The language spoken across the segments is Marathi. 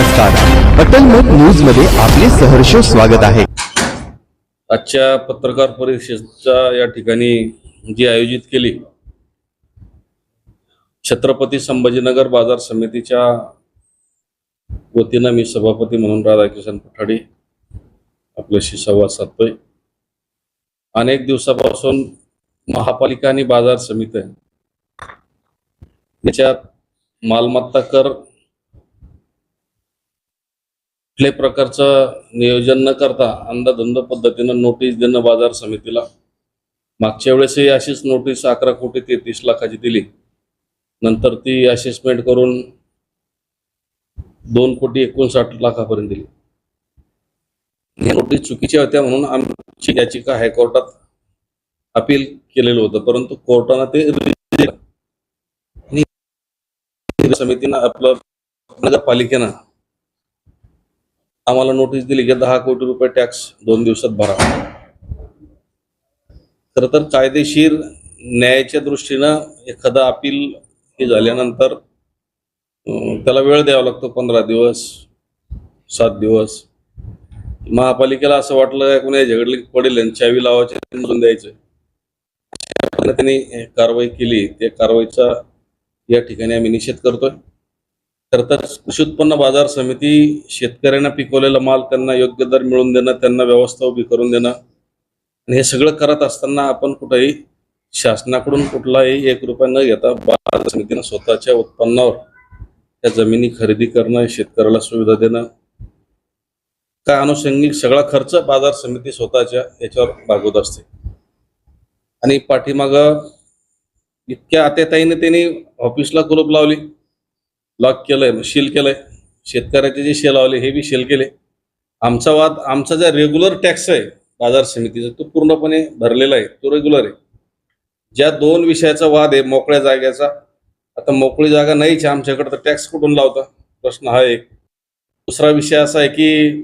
नमस्कार. अटलमत न्यूजमध्ये आपले सहर्ष स्वागत आहे. आजच्या पत्रकार परिषदेच्या या ठिकाणी जी आयोजित केली छत्रपती संभाजीनगर बाजार समितीच्या वतीनं मी सभापती म्हणून राधाकिशन पठाडे आपल्याशी संवाद साधतोय. अनेक दिवसापासून महापालिका आणि बाजार समिती याच्यात मालमत्ता कर कुठल्याही प्रकारचं नियोजन न करता अंदाधुंद पद्धतीनं नोटीस देणं बाजार समितीला. मागच्या वेळेसही अशीच नोटीस अकरा कोटी तेहतीस लाखाची दिली. नंतर ती असेसमेंट करून दोन कोटी एकोणसाठ लाखापर्यंत दिली. या नोटीस चुकीच्या होत्या म्हणून आमची याचिका हायकोर्टात अपील केलेलं होतं परंतु कोर्टानं ते समितीनं आपलं नगरपालिकेनं आम्हाला नोटीस दिली की दहा कोटी रुपये टॅक्स दोन दिवसात भरा. खर तर कायदेशीर न्यायाच्या दृष्टीनं एखादा अपील हे झाल्यानंतर त्याला वेळ द्यावा लागतो पंधरा दिवस सात दिवस. महापालिकेला असं वाटलं काय कोणी झगडले पडेल आणि चावी लावायचे द्यायचे द्यायचं. त्यांनी कारवाई केली. त्या कारवाईचा या ठिकाणी आम्ही निषेध करतोय. खर तर कृषी उत्पन्न बाजार समिती शेतकऱ्यांना पिकवलेला माल त्यांना योग्य दर मिळवून देणं त्यांना व्यवस्था उभी करून देणं. आणि हे सगळं करत असताना आपण कुठेही शासनाकडून कुठलाही एक रुपया न घेता बाजार समितीनं स्वतःच्या उत्पन्नावर त्या जमिनी खरेदी करणं शेतकऱ्याला सुविधा देणं. त्या अनुषंगिक सगळा खर्च बाजार समिती स्वतःच्या याच्यावर भागवत असते. आणि पाठीमाग इतक्या आत्याताईने त्यांनी ऑफिसला कुलूप लावली. लॉक केलंय सील केलंय. शेतकऱ्याचे जे शेल लावले हे बी शेल केले. आमचा वाद आमचा जो रेग्युलर टॅक्स आहे बाजार समितीचा तो पूर्णपणे भरलेला आहे तो रेग्युलर आहे. ज्या दोन विषयाचा वाद आहे मोकळ्या जागेचा आता मोकळी जागा नाहीच आमच्याकडे तर टॅक्स कुठून लावता? प्रश्न हा एक. दुसरा विषय असा आहे की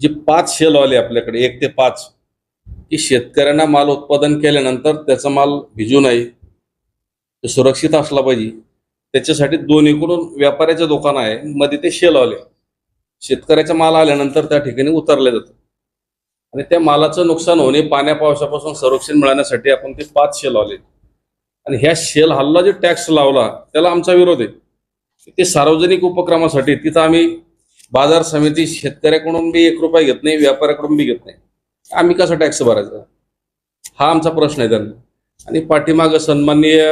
जी पाच शेल आले आपल्याकडे एक ते पाच की शेतकऱ्यांना माल उत्पादन केल्यानंतर त्याचा माल भिजू नये ते सुरक्षित असला पाहिजे. त्याच्यासाठी दोन्हीकडून व्यापाऱ्याचं दुकान आहे. मध्ये ते शेल आले शेतकऱ्याचा माल आल्यानंतर त्या ठिकाणी उतरले जातं आणि त्या मालाचं नुकसान होणे पाण्या पावसापासून संरक्षण मिळण्यासाठी आपण ते पाच शेल आले आणि ह्या शेल हल्ला जे टॅक्स लावला त्याला आमचा विरोध आहे. ते सार्वजनिक उपक्रमासाठी तिथं आम्ही बाजार समिती शेतकऱ्याकडून बी एक रुपया घेत नाही व्यापाऱ्याकडून बी घेत नाही. आम्ही कसा टॅक्स भरायचा? हा आमचा प्रश्न आहे त्यांना. आणि पाठीमागं सन्माननीय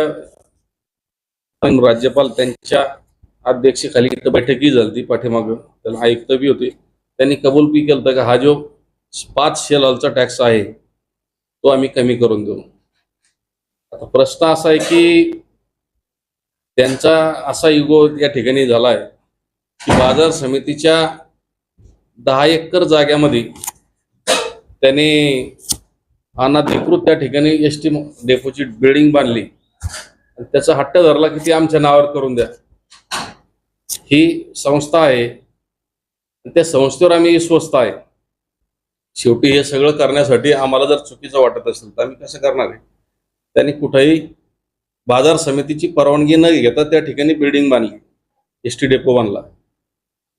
राज्यपाल त्यांच्या अध्यक्षेखाली इथं बैठकी झाली पाठीमागं. त्याला आयुक्त बी होते. त्यांनी कबूल बी केलं का हा जो पाच शेलॉलचा टॅक्स आहे तो आम्ही कमी करून देऊ. आता प्रश्न असा आहे की त्यांचा असा युगो या ठिकाणी झालाय की बाजार समितीच्या दहा एकर जाग्यामध्ये त्यांनी अनाधिकृत त्या ठिकाणी एस टी डेपोची बिल्डिंग बांधली. त्याचा हट्ट धरला की ती आमच्या नावावर करून द्या. ही संस्था आहे. त्या संस्थेवर आम्ही स्वस्त आहे. शेवटी हे सगळं करण्यासाठी आम्हाला जर चुकीचं वाटत असेल तर आम्ही कसं करणार आहे? त्यांनी कुठेही बाजार समितीची परवानगी न घेता त्या ठिकाणी बिल्डिंग बांधली. एस टी डेपो बांधला.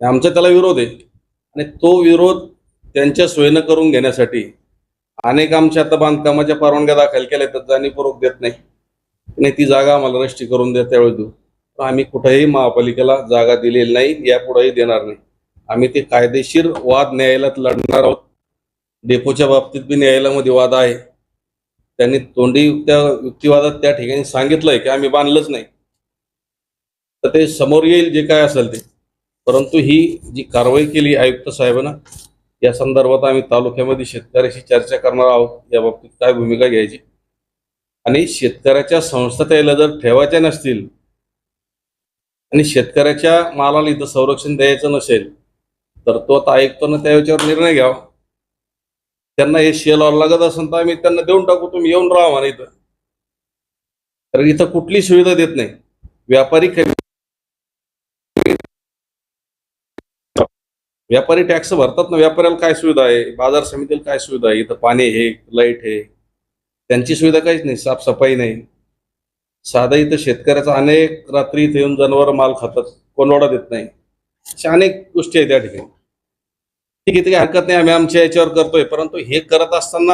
आमचा त्याला विरोध आहे. आणि तो विरोध त्यांच्या सोयीनं करून घेण्यासाठी अनेक आमच्या आता बांधकामाच्या परवानग्या दाखल केल्या तर जाणीवपूर्वक देत नाही. नाही ती जागा आम्हाला रष्टी करून द्या त्यावेळी देऊ. आम्ही कुठेही महापालिकेला जागा दिलेली नाही यापुढेही देणार नाही. आम्ही ते कायदेशीर वाद न्यायालयात लढणार आहोत. डेपोच्या बाबतीत बी न्यायालयामध्ये वाद आहे. त्यांनी तोंडी त्या युक्तिवादात त्या ठिकाणी सांगितलंय की आम्ही बांधलंच नाही. तर ते समोर येईल जे काय असेल ते. परंतु ही जी कारवाई केली आयुक्त साहेबांना या संदर्भात आम्ही तालुक्यामध्ये शेतकऱ्याशी चर्चा करणार आहोत. या बाबतीत काय भूमिका घ्यायची? आणि शेतकऱ्याच्या संस्था त्याला जर ठेवायच्या नसतील आणि शेतकऱ्याच्या मालाला इथं संरक्षण द्यायचं नसेल तर तो आता आयुक्तानं त्या याच्यावर निर्णय घ्यावा. त्यांना हे शेल लागत असेल तर आम्ही त्यांना देऊन टाकू तुम्ही येऊन राहा म्हणा इथं. कारण इथं कुठली सुविधा देत नाही. व्यापारी कमी व्यापारी टॅक्स भरतात ना व्यापाऱ्याला काय सुविधा आहे? बाजार समितीला काय सुविधा आहे? इथं पाणी आहे लाइट आहे. त्यांची सुविधा काहीच नाही साफसफाई नाही. साधा इथं शेतकऱ्याचा अनेक रात्री इथे येऊन जनावर माल खातात कोणवाडा देत नाही. अशा अनेक गोष्टी आहेत त्या ठिकाणी. ठीक आहे ते काही हरकत नाही आम्ही आमच्या याच्यावर करतोय परंतु हे करत असताना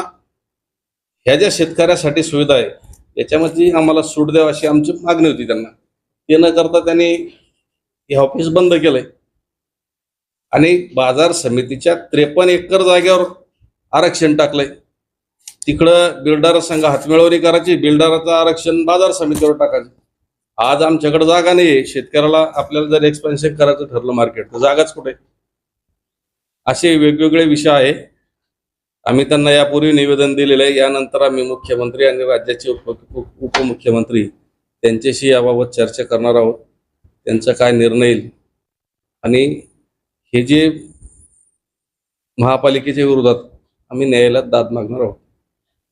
ह्या ज्या शेतकऱ्यासाठी सुविधा आहे याच्यामध्ये आम्हाला सूट द्यावी अशी आमची मागणी होती त्यांना. ते न करता त्यांनी हे ऑफिस बंद केलंय. आणि बाजार समितीच्या त्रेपन्न एकर जागेवर आरक्षण टाकलंय. तिकडं बिल्डर संघ हातमिळवणी करायची बिल्डराचं आरक्षण बाजार समितीवर टाकायचं. आज आमच्याकडे जागा नाही शेतकऱ्याला आपल्याला जर एक्सपेन्शन करायचं ठरलं मार्केट तर जागाच कुठे? असे वेगवेगळे विषय आहे. आम्ही त्यांना यापूर्वी निवेदन दिलेलं आहे. यानंतर आम्ही मुख्यमंत्री आणि राज्याचे उप उप- उपमुख्यमंत्री त्यांच्याशी याबाबत चर्चा करणार आहोत. त्यांचा काय निर्णय येईल? आणि हे जे महापालिकेच्या विरोधात आम्ही न्यायालयात दाद मागणार आहोत.